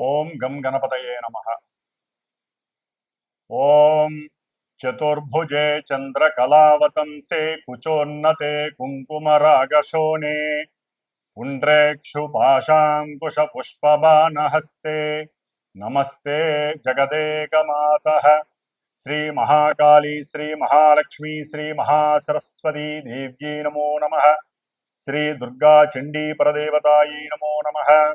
ओम गम गणपतये नमः। ॐ चतुर्भुजे चंद्रकलावतंसे कुचोन्नते कुंकुमरागशोने पुण्ड्रेक्षुपाशाङ्कुशपुष्पबाणहस्ते नमस्ते जगदेकमातः। श्रीमहाकाली, श्रीमहालक्ष्मी, श्रीमहासरस्वती देव्यै नमो नमः। श्रीदुर्गाचण्डीपरदेवतायै नमो नमः।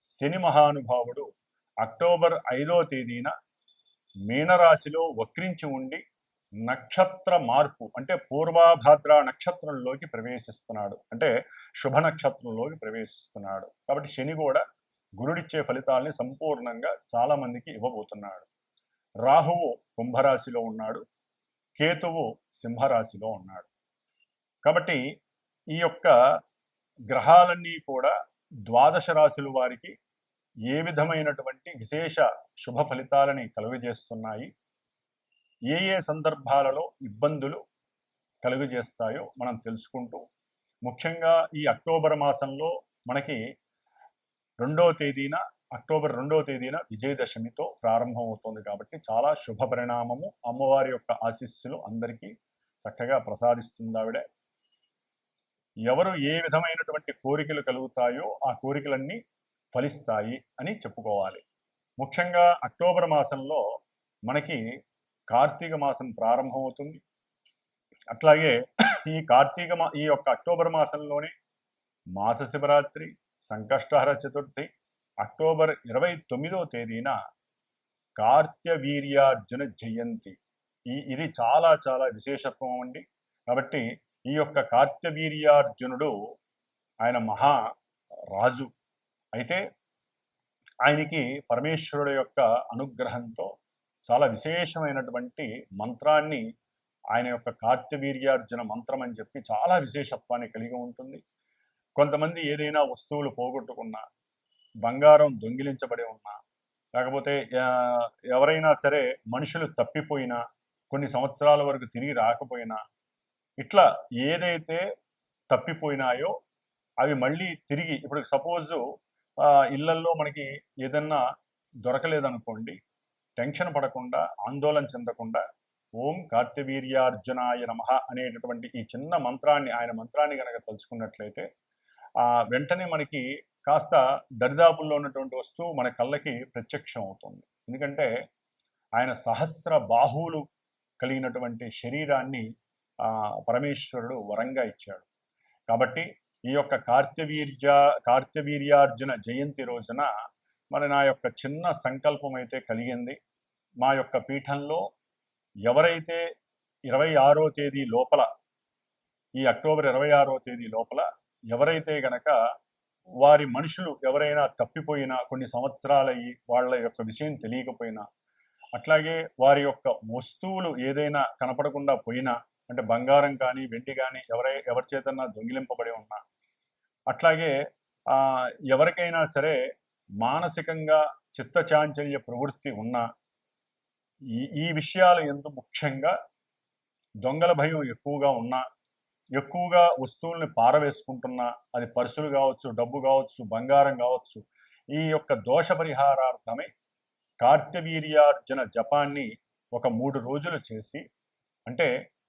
శని మహానుభావుడు అక్టోబర్ ఐదో తేదీన మీనరాశిలో వక్రించి ఉండి నక్షత్ర మార్పు అంటే పూర్వాభాద్ర నక్షత్రంలోకి ప్రవేశిస్తున్నాడు. అంటే శుభ నక్షత్రంలోకి ప్రవేశిస్తున్నాడు. కాబట్టి శని కూడా గురుడిచ్చే ఫలితాల్ని సంపూర్ణంగా చాలామందికి ఇవ్వబోతున్నాడు. రాహువు కుంభరాశిలో ఉన్నాడు. కేతువు సింహరాశిలో ఉన్నాడు. కాబట్టి ఈ యొక్క గ్రహాలన్నీ కూడా ద్వాదశ రాశుల వారికి ఏ విధమైనటువంటి విశేష శుభ ఫలితాలని కలుగజేస్తున్నాయి? ఏ ఏ సందర్భాలలో ఇబ్బందులు కలుగజేస్తాయో మనం తెలుసుకుంటూ ముఖ్యంగా ఈ అక్టోబర్ మాసంలో మనకి రెండవ తేదీన అక్టోబర్ రెండవ తేదీన విజయదశమితో ప్రారంభమవుతోంది కాబట్టి చాలా శుభ పరిణామము అమ్మవారి యొక్క ఆశీస్సులు అందరికీ చక్కగా ప్రసాదిస్తుంది ఆవిడే. ఎవరు ఏ విధమైనటువంటి కోరికలు కలుగుతాయో ఆ కోరికలన్నీ ఫలిస్తాయి అని చెప్పుకోవాలి. ముఖ్యంగా అక్టోబర్ మాసంలో మనకి కార్తీక మాసం ప్రారంభమవుతుంది. అట్లాగే ఈ కార్తీక మా ఈ యొక్క అక్టోబర్ మాసంలోనే మాస శివరాత్రి సంకష్టహర చతుర్థి అక్టోబర్ ఇరవై తొమ్మిదో తేదీన కార్త్యవీర్యార్జున జయంతి. ఈ ఇది చాలా చాలా విశేషత్వం అండి. కాబట్టి ఈ యొక్క కార్తవీర్యార్జునుడు ఆయన మహా రాజు. అయితే ఆయనకి పరమేశ్వరుడు యొక్క అనుగ్రహంతో చాలా విశేషమైనటువంటి మంత్రాన్ని ఆయన యొక్క కార్తవీర్యార్జున మంత్రం అని చెప్పి చాలా విశేషత్వాన్ని కలిగి ఉంటుంది. కొంతమంది ఏదైనా వస్తువులు పోగొట్టుకున్నా బంగారం దొంగిలించబడి ఉన్నా లేకపోతే ఎవరైనా సరే మనుషులు తప్పిపోయినా కొన్ని సంవత్సరాల వరకు తిరిగి రాకపోయినా ఇట్లా ఏదైతే తప్పిపోయినాయో అవి మళ్ళీ తిరిగి ఇప్పుడు సపోజ్ ఇళ్ళల్లో మనకి ఏదన్నా దొరకలేదనుకోండి టెన్షన్ పడకుండా ఆందోళన చెందకుండా ఓం కార్తవీర్యార్జునాయ నమ అనేటటువంటి ఈ చిన్న మంత్రాన్ని ఆయన మంత్రాన్ని కనుక తలుచుకున్నట్లయితే వెంటనే మనకి కాస్త దరిదాపుల్లో ఉన్నటువంటి వస్తువు మన కళ్ళకి ప్రత్యక్షం అవుతుంది. ఎందుకంటే ఆయన సహస్ర బాహువులు కలిగినటువంటి శరీరాన్ని పరమేశ్వరుడు వరంగా ఇచ్చాడు. కాబట్టి ఈ యొక్క కార్తవీర్య కార్తవీర్యార్జున జయంతి రోజున మరి నా యొక్క చిన్న సంకల్పం అయితే కలిగింది. మా యొక్క పీఠంలో ఎవరైతే ఇరవై ఆరో తేదీ లోపల ఈ అక్టోబర్ ఇరవై ఆరో తేదీ లోపల ఎవరైతే గనక వారి మనుషులు ఎవరైనా తప్పిపోయినా కొన్ని సంవత్సరాలయ్యి వాళ్ళ యొక్క విషయం తెలియకపోయినా అట్లాగే వారి యొక్క వస్తువులు ఏదైనా కనపడకుండా పోయినా అంటే బంగారం కానీ వెండి కానీ ఎవరై ఎవరి చేతన్నా దొంగిలింపబడి ఉన్నా అట్లాగే ఎవరికైనా సరే మానసికంగా చిత్తచాంచల్య ప్రవృత్తి ఉన్నా ఈ ఈ విషయాలు ఎందు ముఖ్యంగా దొంగల భయం ఎక్కువగా ఉన్నా ఎక్కువగా వస్తువుల్ని పారవేసుకుంటున్నా అది పర్సులు కావచ్చు డబ్బు కావచ్చు బంగారం కావచ్చు ఈ యొక్క దోష పరిహారార్థమై కార్తవీర్యార్జున జపాన్ని ఒక మూడు రోజులు చేసి అంటే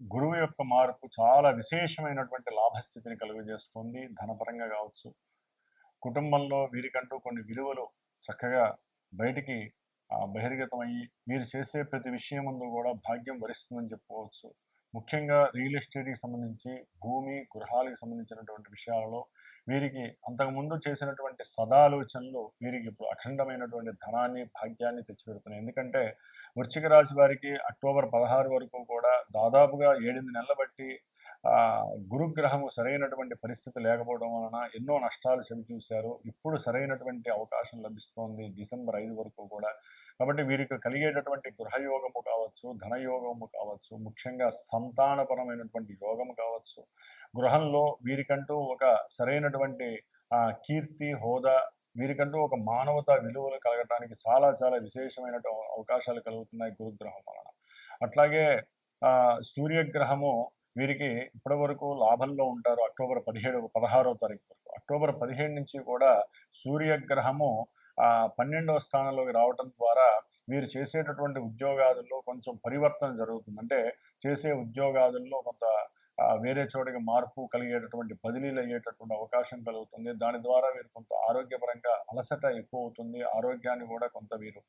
గురువు యొక్క మార్పు చాలా విశేషమైనటువంటి లాభస్థితిని కలుగజేస్తుంది. ధనపరంగా కావచ్చు కుటుంబంలో వీరికంటూ కొన్ని విలువలు చక్కగా బయటికి బహిర్గతం అయ్యి మీరు చేసే ప్రతి విషయం ముందు కూడా భాగ్యం వరిస్తుందని చెప్పుకోవచ్చు. ముఖ్యంగా రియల్ ఎస్టేట్కి సంబంధించి భూమి గృహాలకు సంబంధించినటువంటి విషయాలలో వీరికి అంతకుముందు చేసినటువంటి సదాలోచనలు వీరికి ఇప్పుడు అఖండమైనటువంటి ధనాన్ని భాగ్యాన్ని తెచ్చిపెడుతున్నాయి. ఎందుకంటే వృశ్చిక రాశి వారికి అక్టోబర్ పదహారు వరకు కూడా దాదాపుగా ఏడెనిమిది నెలల బట్టి గురుగ్రహము సరైనటువంటి పరిస్థితి లేకపోవడం వలన ఎన్నో నష్టాలు చవి చూశారు ఇప్పుడు సరైనటువంటి అవకాశం లభిస్తోంది డిసెంబర్ ఐదు వరకు కూడా. కాబట్టి వీరికి కలిగేటటువంటి గృహయోగము కావచ్చు ధనయోగము కావచ్చు ముఖ్యంగా సంతానపరమైనటువంటి యోగము కావచ్చు. గృహంలో వీరికంటూ ఒక సరైనటువంటి కీర్తి హోదా వీరికంటూ ఒక మానవత విలువలు కలగటానికి చాలా చాలా విశేషమైన అవకాశాలు కలుగుతున్నాయి గురుగ్రహం వలన. అట్లాగే సూర్యగ్రహము వీరికి ఇప్పటి వరకు లాభంలో ఉంటారు అక్టోబర్ పదిహేడు పదహారో తారీఖు వరకు. అక్టోబర్ పదిహేడు నుంచి కూడా సూర్యగ్రహము పన్నెండవ స్థానంలోకి రావటం ద్వారా వీరు చేసేటటువంటి ఉద్యోగాదుల్లో కొంచెం పరివర్తన జరుగుతుంది. అంటే చేసే ఉద్యోగాదుల్లో కొంత వేరే చోటికి మార్పు కలిగేటటువంటి బదిలీలు అయ్యేటటువంటి అవకాశం కలుగుతుంది. దాని ద్వారా వీరు కొంత ఆరోగ్యపరంగా అలసట ఎక్కువ అవుతుంది ఆరోగ్యాన్ని కూడా కొంత వీరు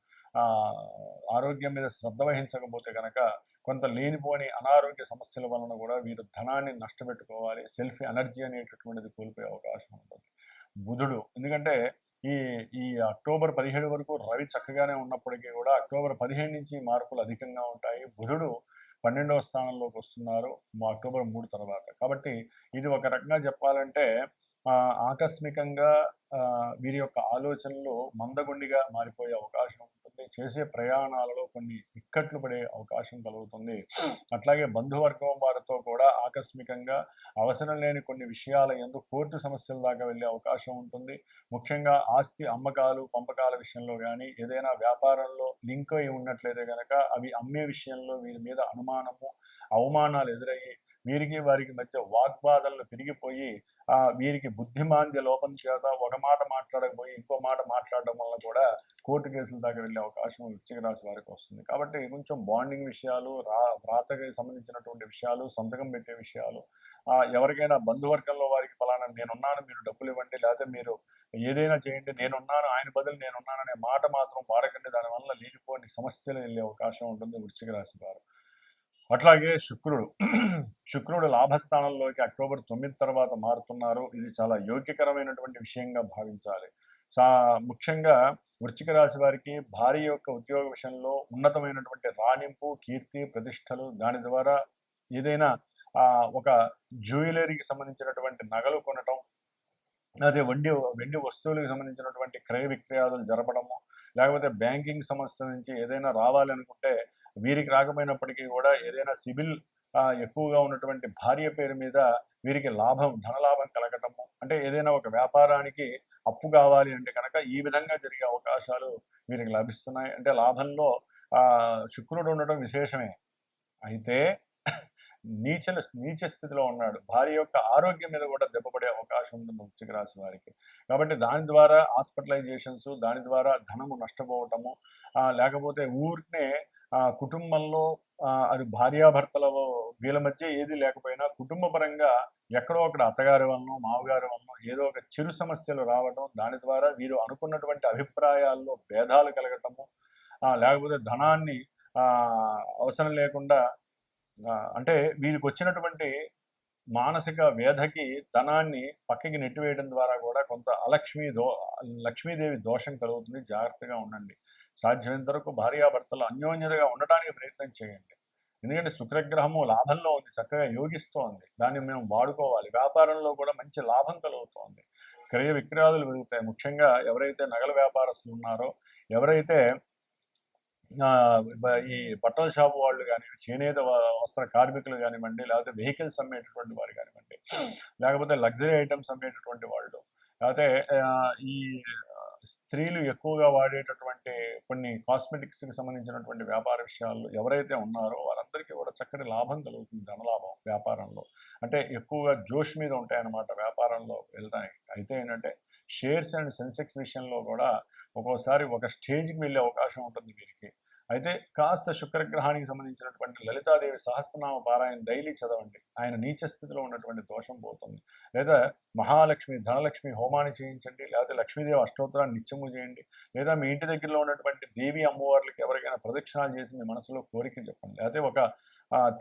ఆరోగ్యం మీద శ్రద్ధ వహించకపోతే కనుక కొంత లేనిపోని అనారోగ్య సమస్యల వలన కూడా వీరు ధనాన్ని నష్టపెట్టుకోవాలి. సెల్ఫ్ ఎనర్జీ అనేటటువంటిది కోల్పోయే అవకాశం ఉంటుంది. బుధుడు ఎందుకంటే ఈ ఈ అక్టోబర్ పదిహేడు వరకు రవి చక్కగానే ఉన్నప్పటికీ కూడా అక్టోబర్ పదిహేడు నుంచి మార్పులు అధికంగా ఉంటాయి. బుధుడు పన్నెండవ స్థానంలోకి వస్తున్నారు అక్టోబర్ మూడు తర్వాత. కాబట్టి ఇది ఒక రకంగా చెప్పాలంటే ఆకస్మికంగా వీరి యొక్క ఆలోచనలు మందగుండిగా మారిపోయే అవకాశం చేసే ప్రయాణాలలో కొన్ని ఇక్కట్లు పడే అవకాశం కలుగుతుంది. అట్లాగే బంధువర్గం వారితో కూడా ఆకస్మికంగా అవసరం లేని కొన్ని విషయాల ఎందు కోర్టు సమస్యల దాకా వెళ్ళే అవకాశం ఉంటుంది. ముఖ్యంగా ఆస్తి అమ్మకాలు పంపకాల విషయంలో కానీ ఏదైనా వ్యాపారంలో లింక్ అయి ఉన్నట్లయితే కనుక అవి అమ్మే విషయంలో వీరి మీద అనుమానము అవమానాలు ఎదురయ్యి వీరికి వారికి మధ్య వాగ్వాదాలు పెరిగిపోయి వీరికి బుద్ధిమాంద్య లోపం చేత ఒక మాట మాట్లాడకపోయి ఇంకో మాట మాట్లాడడం వల్ల కూడా కోర్టు కేసుల దాకా వెళ్ళే అవకాశం వృశ్చిక రాశి వారికి వస్తుంది. కాబట్టి కొంచెం బాండింగ్ విషయాలు రా వ్రాతకి సంబంధించినటువంటి విషయాలు సంతకం పెట్టే విషయాలు ఎవరికైనా బంధువర్గంలో వారికి ఫలానా నేనున్నాను మీరు డబ్బులు ఇవ్వండి లేకపోతే మీరు ఏదైనా చేయండి నేనున్నాను ఆయన బదులు నేనున్నాననే మాట మాత్రం వాడకండి దానివల్ల లేనిపోని సమస్యలు వెళ్ళే అవకాశం ఉంటుంది వృశ్చిక రాశి వారు. అట్లాగే శుక్రుడు. శుక్రుడు లాభస్థానంలోకి అక్టోబర్ తొమ్మిది తర్వాత మారుతున్నారు. ఇది చాలా యోగ్యకరమైనటువంటి విషయంగా భావించాలి. సా ముఖ్యంగా వృచ్చిక రాశి వారికి భార్య యొక్క ఉద్యోగ విషయంలో ఉన్నతమైనటువంటి రాణింపు కీర్తి ప్రతిష్టలు దాని ద్వారా ఏదైనా ఒక జ్యువెలరీకి సంబంధించినటువంటి నగలు కొనటం అదే వెండి వెండి వస్తువులకు సంబంధించినటువంటి క్రయ విక్రయాలు జరపడము లేకపోతే బ్యాంకింగ్ సంస్థ నుంచి ఏదైనా రావాలి అనుకుంటే వీరికి రాకపోయినప్పటికీ కూడా ఏదైనా సిబిల్ ఎక్కువగా ఉన్నటువంటి భార్య పేరు మీద వీరికి లాభం ధనలాభం కలగటము అంటే ఏదైనా ఒక వ్యాపారానికి అప్పు కావాలి అంటే కనుక ఈ విధంగా జరిగే అవకాశాలు వీరికి లభిస్తున్నాయి. అంటే లాభంలో శుక్రుడు ఉండటం విశేషమే. అయితే నీచల నీచ స్థితిలో ఉన్నాడు. భార్య యొక్క ఆరోగ్యం మీద కూడా దెబ్బపడే అవకాశం ఉంది వృశ్చిక రాశి వారికి. కాబట్టి దాని ద్వారా హాస్పిటలైజేషన్స్ దాని ద్వారా ధనము నష్టపోవటము లేకపోతే ఊరినే కుటుంబంలో అది భార్యాభర్తల వీళ్ళ మధ్య ఏది లేకపోయినా కుటుంబ పరంగా ఎక్కడో అక్కడ అత్తగారి వలన మామగారి వలన ఏదో ఒక చిరు సమస్యలు రావడం దాని ద్వారా వీరు అనుకున్నటువంటి అభిప్రాయాల్లో భేదాలు కలగటము లేకపోతే ధనాన్ని అవసరం లేకుండా అంటే వీరికి వచ్చినటువంటి మానసిక వేధకి ధనాన్ని పక్కకి నెట్టివేయడం ద్వారా కూడా కొంత అలక్ష్మీ దో లక్ష్మీదేవి దోషం కలుగుతుంది. జాగ్రత్తగా ఉండండి. సాధ్యమైనంత వరకు భార్యాభర్తలు అన్యోన్యతగా ఉండడానికి ప్రయత్నం చేయండి. ఎందుకంటే శుక్రగ్రహము లాభంలో ఉంది చక్కగా యోగిస్తోంది. దాన్ని మేము వాడుకోవాలి. వ్యాపారంలో కూడా మంచి లాభం కలుగుతోంది. క్రయ విక్రయాలు పెరుగుతాయి. ముఖ్యంగా ఎవరైతే నగల వ్యాపారస్తులు ఉన్నారో ఎవరైతే ఈ బట్టల షాపు వాళ్ళు కానీ చేనేత వస్త్ర కార్మికులు కానివ్వండి లేకపోతే వెహికల్స్ అమ్మేటటువంటి వారు కానివ్వండి లేకపోతే లగ్జరీ ఐటమ్స్ అమ్మేటటువంటి వాళ్ళు లేకపోతే ఈ స్త్రీలు ఎక్కువగా వాడేటటువంటి కొన్ని కాస్మెటిక్స్కి సంబంధించినటువంటి వ్యాపార విషయాలు ఎవరైతే ఉన్నారో వారందరికీ కూడా చక్కటి లాభం కలుగుతుంది ధనలాభం వ్యాపారంలో. అంటే ఎక్కువగా జోష్ మీద ఉంటాయన్నమాట వ్యాపారంలో వెళ్ళడానికి. అయితే ఏంటంటే షేర్స్ అండ్ సెన్సెక్స్ విషయంలో కూడా ఒక్కోసారి ఒక స్టేజ్కి వెళ్ళే అవకాశం ఉంటుంది వీరికి. అయితే కాస్త శుక్రగ్రహానికి సంబంధించినటువంటి లలితాదేవి సహస్రనామ పారాయణ డైలీ చదవండి. ఆయన నీచ స్థితిలో ఉన్నటువంటి దోషం పోతుంది. లేదా మహాలక్ష్మి ధనలక్ష్మి హోమాన్ని చేయించండి. లేకపోతే లక్ష్మీదేవి అష్టోత్తరాన్ని నిత్యము చేయండి. లేదా మీ ఇంటి దగ్గరలో ఉన్నటువంటి దేవి అమ్మవార్లకి ఎవరికైనా ప్రదక్షిణాలు చేసి మీ మనసులో కోరిక చెప్పండి. లేకపోతే ఒక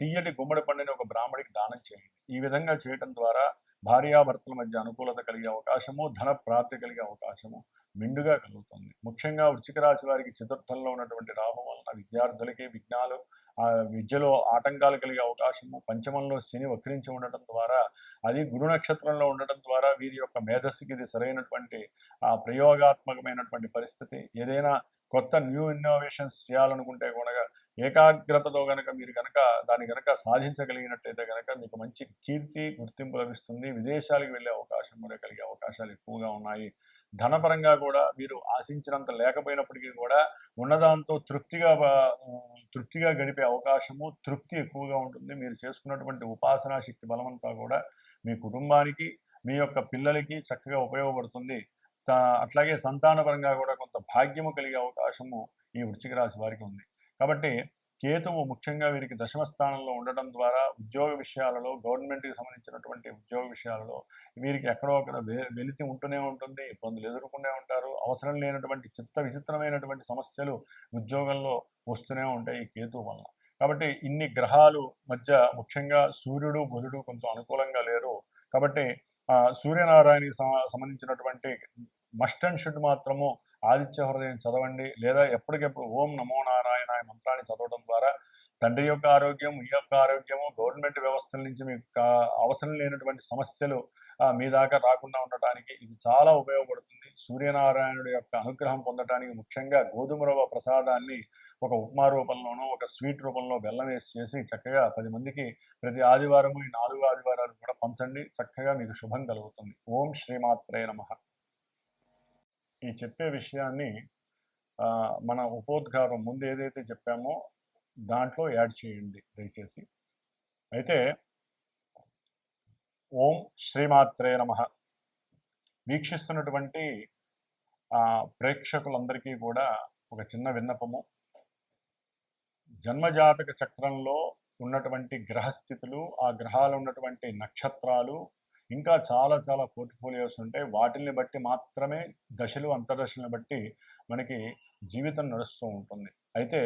తీయటి గుమ్మడి పండుని ఒక బ్రాహ్మడికి దానం చేయండి. ఈ విధంగా చేయటం ద్వారా భార్యాభర్తల మధ్య అనుకూలత కలిగే అవకాశము ధన ప్రాప్తి కలిగే అవకాశము మెండుగా కలుగుతుంది. ముఖ్యంగా వృచ్చిక రాశి వారికి చతుర్థంలో ఉన్నటువంటి రాహు వలన విద్యార్థులకి విఘ్నాలు ఆ విద్యలో ఆటంకాలు కలిగే అవకాశము పంచమంలో శని వక్రించి ఉండటం ద్వారా అది గురు నక్షత్రంలో ఉండటం ద్వారా వీరి యొక్క మేధస్సుకి ఇది సరైనటువంటి ఆ ప్రయోగాత్మకమైనటువంటి పరిస్థితి. ఏదైనా కొత్త న్యూ ఇన్నోవేషన్స్ చేయాలనుకుంటే కూడా ఏకాగ్రతతో కనుక మీరు కనుక దాన్ని కనుక సాధించగలిగినట్టయితే కనుక మీకు మంచి కీర్తి గుర్తింపు లభిస్తుంది. విదేశాలకు వెళ్ళే అవకాశం కూడా కలిగే అవకాశాలు ఎక్కువగా ఉన్నాయి. ధనపరంగా కూడా మీరు ఆశించినంత లేకపోయినప్పటికీ కూడా ఉన్నదాంతో తృప్తిగా తృప్తిగా గడిపే అవకాశము తృప్తి ఎక్కువగా ఉంటుంది. మీరు చేసుకున్నటువంటి ఉపాసనా శక్తి బలమంతా కూడా మీ కుటుంబానికి మీ యొక్క పిల్లలకి చక్కగా ఉపయోగపడుతుంది. అట్లాగే సంతానపరంగా కూడా కొంత భాగ్యము కలిగే అవకాశము ఈ వృశ్చిక రాశి వారికి ఉంది. కాబట్టి కేతువు ముఖ్యంగా వీరికి దశమ స్థానంలో ఉండటం ద్వారా ఉద్యోగ విషయాలలో గవర్నమెంట్కి సంబంధించినటువంటి ఉద్యోగ విషయాలలో వీరికి ఎక్కడో అక్కడ వెలితి ఉంటూనే ఉంటుంది ఇబ్బందులు ఎదుర్కొనే ఉంటారు. అవసరం లేనటువంటి చిత్త విచిత్రమైనటువంటి సమస్యలు ఉద్యోగంలో వస్తూనే ఉంటాయి ఈ కేతువు వలన. కాబట్టి ఇన్ని గ్రహాలు మధ్య ముఖ్యంగా సూర్యుడు బుధుడు కొంచెం అనుకూలంగా లేరు. కాబట్టి ఆ, సూర్యనారాయణకి సంబంధించినటువంటి మస్ట్ అండ్ షుడ్ మాత్రము ఆదిత్య హృదయం చదవండి. లేదా ఎప్పటికెప్పుడు ఓం నమో నారాయణ మంత్రాన్ని చదవడం ద్వారా తండ్రి యొక్క ఆరోగ్యం ఈ యొక్క ఆరోగ్యము గవర్నమెంట్ వ్యవస్థల నుంచి మీకు అవసరం లేనటువంటి సమస్యలు మీ దాకా రాకుండా ఉండటానికి ఇది చాలా ఉపయోగపడుతుంది. సూర్యనారాయణుడి యొక్క అనుగ్రహం పొందటానికి ముఖ్యంగా గోధుమ రవ్వ ప్రసాదాన్ని ఒక ఉప్మా రూపంలోనో ఒక స్వీట్ రూపంలో బెల్లం వేసి చేసి చక్కగా పది మందికి ప్రతి ఆదివారము ఈ నాలుగు ఆదివారాలు కూడా పంచండి. చక్కగా మీకు శుభం కలుగుతుంది. ఓం శ్రీమాత్రే నమ. ఈ చెప్పే విషయాన్ని మన ఉపోద్ఘాతం ముందు ఏదైతే చెప్పామో దాంట్లో యాడ్ చేయండి దయచేసి. అయితే ఓం శ్రీమాత్రే నమ. వీక్షిస్తున్నటువంటి ఆ, ప్రేక్షకులందరికీ కూడా ఒక చిన్న విన్నపము. జన్మజాతక చక్రంలో ఉన్నటువంటి గ్రహస్థితులు ఆ గ్రహాలు ఉన్నటువంటి నక్షత్రాలు ఇంకా చాలా చాలా పోర్ట్ఫోలియోస్ ఉంటాయి వాటిని బట్టి మాత్రమే దశలు అంతర్దశలను బట్టి మనకి జీవితం నడుస్తూ ఉంటుంది. అయితే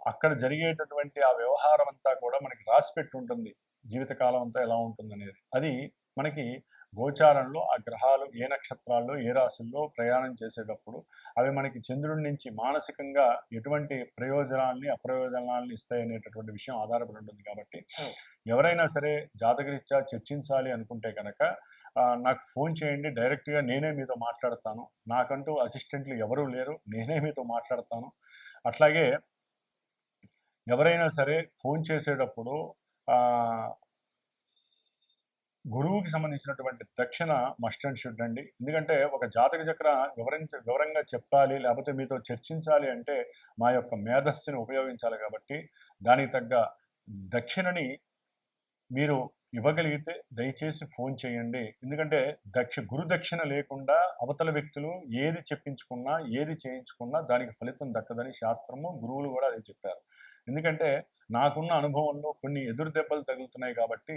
అక్కడ జరిగేటటువంటి ఆ వ్యవహారం అంతా కూడా మనకి రాసి పెట్టి ఉంటుంది జీవితకాలం అంతా ఎలా ఉంటుంది అనేది అది మనకి గోచారంలో ఆ గ్రహాలు ఏ నక్షత్రాల్లో ఏ రాశుల్లో ప్రయాణం చేసేటప్పుడు అవి మనకి చంద్రుడి నుంచి మానసికంగా ఎటువంటి ప్రయోజనాల్ని అప్రయోజనాల్ని ఇస్తాయి అనేటటువంటి విషయం ఆధారపడి ఉంటుంది కాబట్టి ఎవరైనా సరే జాతకరీత్యా చర్చించాలి అనుకుంటే కనుక నాకు ఫోన్ చేయండి డైరెక్ట్గా నేనే మీతో మాట్లాడతాను. నాకంటూ అసిస్టెంట్లు ఎవరూ లేరు నేనే మీతో మాట్లాడతాను. అట్లాగే ఎవరైనా సరే ఫోన్ చేసేటప్పుడు గురువుకి సంబంధించినటువంటి దక్షిణ మస్ట్ అండ్ షుడ్ అండి. ఎందుకంటే ఒక జాతక చక్ర వివరించ వివరంగా చెప్పాలి లేకపోతే మీతో చర్చించాలి అంటే మా యొక్క మేధస్సుని ఉపయోగించాలి కాబట్టి దానికి తగ్గ దక్షిణని మీరు ఇవ్వగలిగితే దయచేసి ఫోన్ చేయండి. ఎందుకంటే దక్ష గురు దక్షిణ లేకుండా అవతల వ్యక్తులు ఏది చెప్పించుకున్నా ఏది చేయించుకున్నా దానికి ఫలితం దక్కదని శాస్త్రము గురువులు కూడా అదే చెప్పారు. ఎందుకంటే నాకున్న అనుభవంలో కొన్ని ఎదురు దెబ్బలు తగులుతున్నాయి కాబట్టి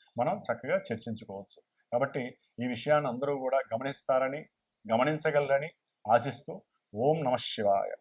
మనం చక్కగా చర్చించుకోవచ్చు. కాబట్టి ఈ విషయాన్ని అందరూ కూడా గమనిస్తారని గమనించగలరని ఆశిస్తూ ఓం నమ శివాయ.